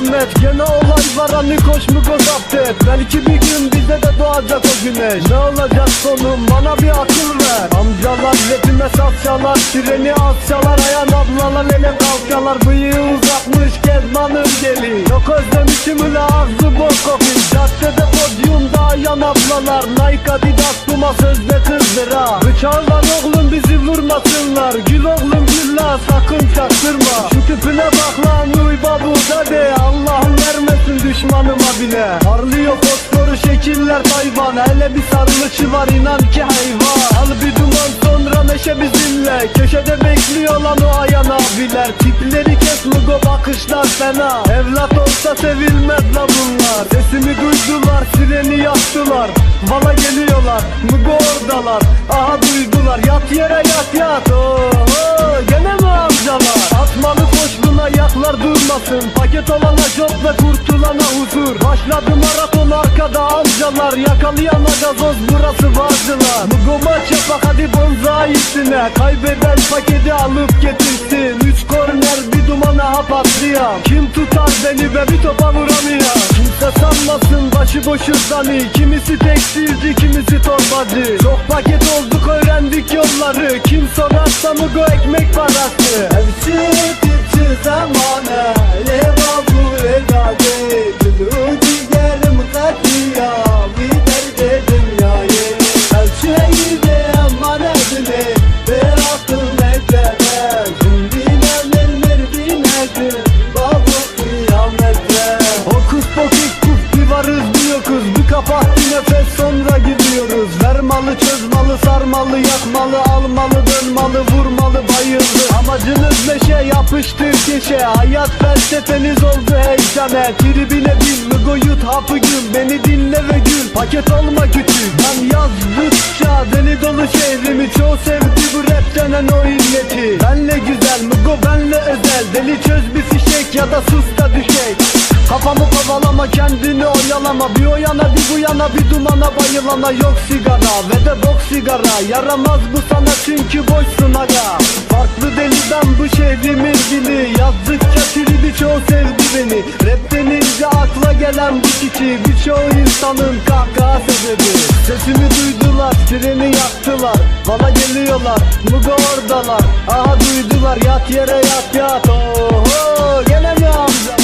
kıyamet Gene olay var hani koş mu zapt et Belki bir gün bize de doğacak o güneş. Ne olacak sonum? Bana bir akıl ver. Amcalar rapime saz çalar Treni az çalar Ayan ablalar ele kalkalar. Bıyığı uzatmış Kezban'ın geli. Çok özlemişim öyle ağzı boş kofi. Caddede podyumda ayan ablalar. Nike Adidas Puma sözde kızdıra Bıçaklar oğlum bizi vurmasınlar. Gül oğlum gül sakın çaktırma. Şu tipine bak lan uy babu de Allah'ım vermesin düşmanıma bile. Parlıyor fosforu şekiller hayvan. Hele bir sarılışı var inan ki hayvan. Al bir duman sonra neşe bizimle. Köşede bekliyor lan o ayan abiler. Tipleri kes mugo bakışlar fena. Evlat olsa sevilmez la bunlar. Sesimi duydular sireni yaktılar. Bana geliyorlar mugo oradalar. Aha duydular yat yat Oho gene mi amcalar Atmalı koş buna yaklar durmasın. Paket olana ve kurtulana huzur. Başladı maraton arkada amcalar. Yakalayana gazoz burası vardılar Mugo maç yapak hadi bonzayisine Kaybeden paketi alıp getirsin. Üç korner bir dumana hap atlayan. Kim tutar beni be bir topa vuramıyor Kimse sanmasın başıboşu zani. Kimisi tekstilci kimisi torbacı. Çok paket olduk öğrendik yolları Sorarsa Mugo ekmek parası. Hepsi malı sarmalı yakmalı Almalı dönmalı vurmalı bayıldı. Amacınız neşe yapıştır keşe Hayat felsefeniz oldu heyecane Tribine bin mügo yut hapı gün Beni dinle ve gül paket olma küçük Ben yazdıkça deli dolu şehrimi Çoğu sevdi bu rap denen o illeti. Benle güzel mügo benle özel. Deli çöz bir fişek ya da sus da düşek Kafamı kovalama kendini oyalama. Bir o yana bir bu yana bir dumana bayılana. Yok sigara ve de bok sigara. Yaramaz bu sana çünkü boşsun aga. Farklı deliden bu şehrimin dili. Yazdıkça tribi çoğu sevdi beni. Rap denince akla gelen bu kişi. Birçoğu insanın kahkaha sebebi. Sesimi duydular treni yaktılar. Bana geliyorlar Mugo oradalar? Aha duydular yat yere yat yat. Oho gene mi amcalar